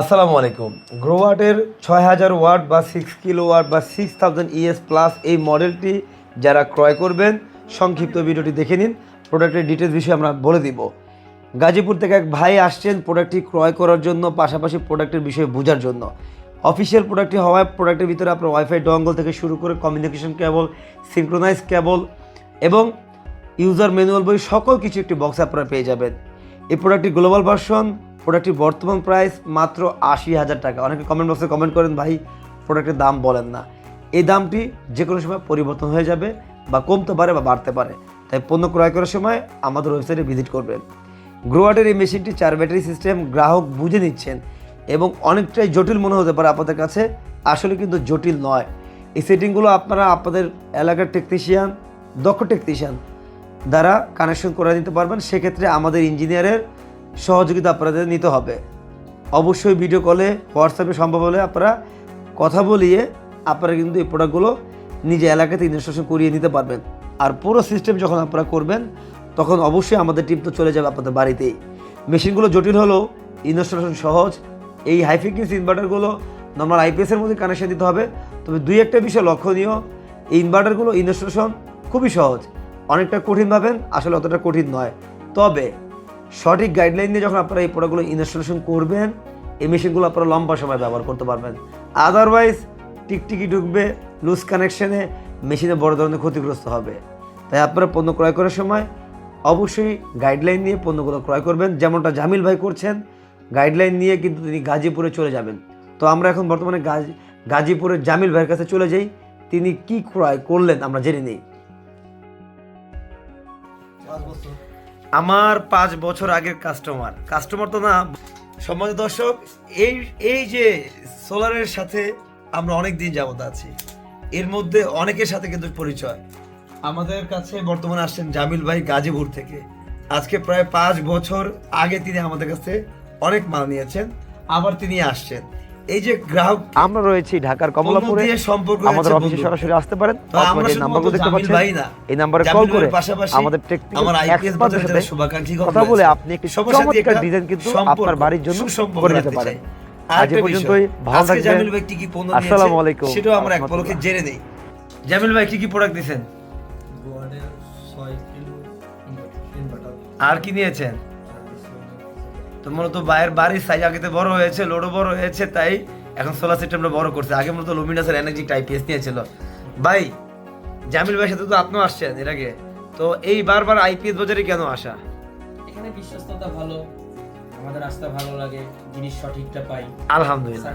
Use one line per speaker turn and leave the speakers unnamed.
আসসালামু আলাইকুম। গ্রোওয়াটের ছয় হাজার ওয়াট বা সিক্স কিলো ওয়াট বা সিক্স থাউজেন্ড ইএস প্লাস এই মডেলটি যারা ক্রয় করবেন, সংক্ষিপ্ত ভিডিওটি দেখে নিন প্রোডাক্টের ডিটেলস বিষয়ে আমরা বলে দিব। গাজীপুর থেকে এক ভাই আসছেন প্রোডাক্টটি ক্রয় করার জন্য, পাশাপাশি প্রোডাক্টের বিষয়ে বোঝার জন্য। অফিসিয়াল প্রোডাক্টটি হওয়ায় প্রোডাক্টের ভিতরে আপনার ওয়াইফাই ডঙ্গল থেকে শুরু করে কমিউনিকেশন কেবল সিঙ্ক্রোনাইজ কেবল এবং ইউজার ম্যানুয়াল বই, সকল কিছু একটি বক্স আপনারা পেয়ে যাবেন। এই প্রোডাক্টটি গ্লোবাল ভার্সন প্রোডাক্টটির বর্তমান প্রাইস মাত্র আশি হাজার টাকা। অনেকে কমেন্ট বক্সে কমেন্ট করেন, ভাই, প্রোডাক্টের দাম বলেন না। এই দামটি যে কোনো সময় পরিবর্তন হয়ে যাবে বা কমতে পারে বা বাড়তে পারে। তাই পণ্য ক্রয় করার সময় আমাদের ওয়েবসাইটে ভিজিট করবেন। গ্রোয়াটের এই মেশিনটি চার ব্যাটারি সিস্টেম গ্রাহক বুঝে নিচ্ছেন এবং অনেকটাই জটিল মনে হতে পারে আপনাদের কাছে। আসলে কিন্তু জটিল নয়। এই সেটিংগুলো আপনারা আপনাদের এলাকার টেকনিশিয়ান দক্ষ টেকনিশিয়ান দ্বারা কানেকশন করে নিতে পারবেন। সেক্ষেত্রে আমাদের ইঞ্জিনিয়ারের সহযোগিতা আপনাদের নিতে হবে। অবশ্যই ভিডিও কলে হোয়াটসঅ্যাপে সম্ভব হলে আপনারা কথা বলিয়ে আপনারা কিন্তু এই প্রোডাক্টগুলো নিজে এলাকাতে ইনস্টলেশন করিয়ে নিতে পারবেন। আর পুরো সিস্টেম যখন আপনারা করবেন, তখন অবশ্যই আমাদের টিম তো চলে যাবে আপনাদের বাড়িতেই। মেশিনগুলো জটিল হলেও ইনস্টলেশন সহজ। এই হাই ফ্রিকুয়েন্সি ইনভার্টারগুলো নর্মাল আইপিএসের মধ্যে কানেকশন দিতে হবে। তবে দুই একটা বিষয় লক্ষণীয়, এই ইনভার্টারগুলো ইনস্টলেশন খুবই সহজ। অনেকটা কঠিন ভাবেন, আসলে অতটা কঠিন নয়। তবে সঠিক গাইডলাইন দিয়ে যখন আপনারা এই প্রোডাক্টগুলো ইনস্টলেশন করবেন, এই মেশিনগুলো আপনারা লম্বা সময় ব্যবহার করতে পারবেন। আদারওয়াইজ টিকটিকি ঢুকবে লুজ কানেকশানে মেশিনে বড় ধরনের ক্ষতিগ্রস্ত হবে। তাই আপনারা পণ্য ক্রয় করার সময় অবশ্যই গাইডলাইন নিয়ে পণ্যগুলো ক্রয় করবেন। যেমনটা জামিল ভাই করছেন গাইডলাইন নিয়ে কিন্তু তিনি গাজীপুরে চলে যাবেন। তো আমরা এখন বর্তমানে গাজী, গাজীপুরের জামিল ভাইয়ের কাছে চলে যাই। তিনি কি ক্রয় করলেন আমরা জেনে নিই। আমার পাঁচ বছর আগের কাস্টমার কাস্টমার তো না, সম্মানিত দর্শক, এই এই যে সোলারের সাথে আমরা অনেক দিন যাবত আছি, এর মধ্যে অনেকের সাথে কিন্তু পরিচয়। আমাদের কাছে বর্তমানে আসছেন জামিল ভাই গাজীপুর থেকে। আজকে প্রায় পাঁচ বছর আগে তিনি আমাদের কাছে অনেক মাল নিয়েছেন, আবার তিনি আসছেন। এই যে গ্রাহক
আমরা রয়েছি ঢাকার কমলাপুরে। আমাদের অফিসে সরাসরি আসতে পারেন।
তো
এই নাম্বারগুলো দেখতে পাচ্ছেন। এই নাম্বারে কল করে আমাদের টেকনিক্যাল
আমার IPS
সাথে কথা বলে আপনি একটি চমৎকার ডিজাইন কিন্তু আপনার বাড়ির জন্য করে নিতে পারেন। আজ পর্যন্তই ভালো থাকবেন।
জামিল ভাই কি কি পণ্য নিয়েছে,
আসসালামু আলাইকুম।
সেটাও আমরা এক পলকে জেনে নেই। জামিল ভাই কি কি প্রোডাক্ট দিয়েছেন? আর কি নিয়েছেন? তো মূলত বাইয়ের বাড়ির সাইজ আগেতে বড় হয়েছে লোডও বড় হয়েছে তাই এখন সোলার সিস্টেমটা বড় করছে। আগে মূলত লুমিনাসের এনার্জি টাইপিএস নিয়েছিল। ভাই জামিল ভাইয়ের সাথে তো আপনিও আসছেন এর আগে। তো এই বারবার আইপিএস বাজারে কেন আসা?
এখানে বিশ্বস্ততা ভালো আমাদের রাস্তা ভালো লাগে জিনিস সঠিকটা পাই।
আলহামদুলিল্লাহ।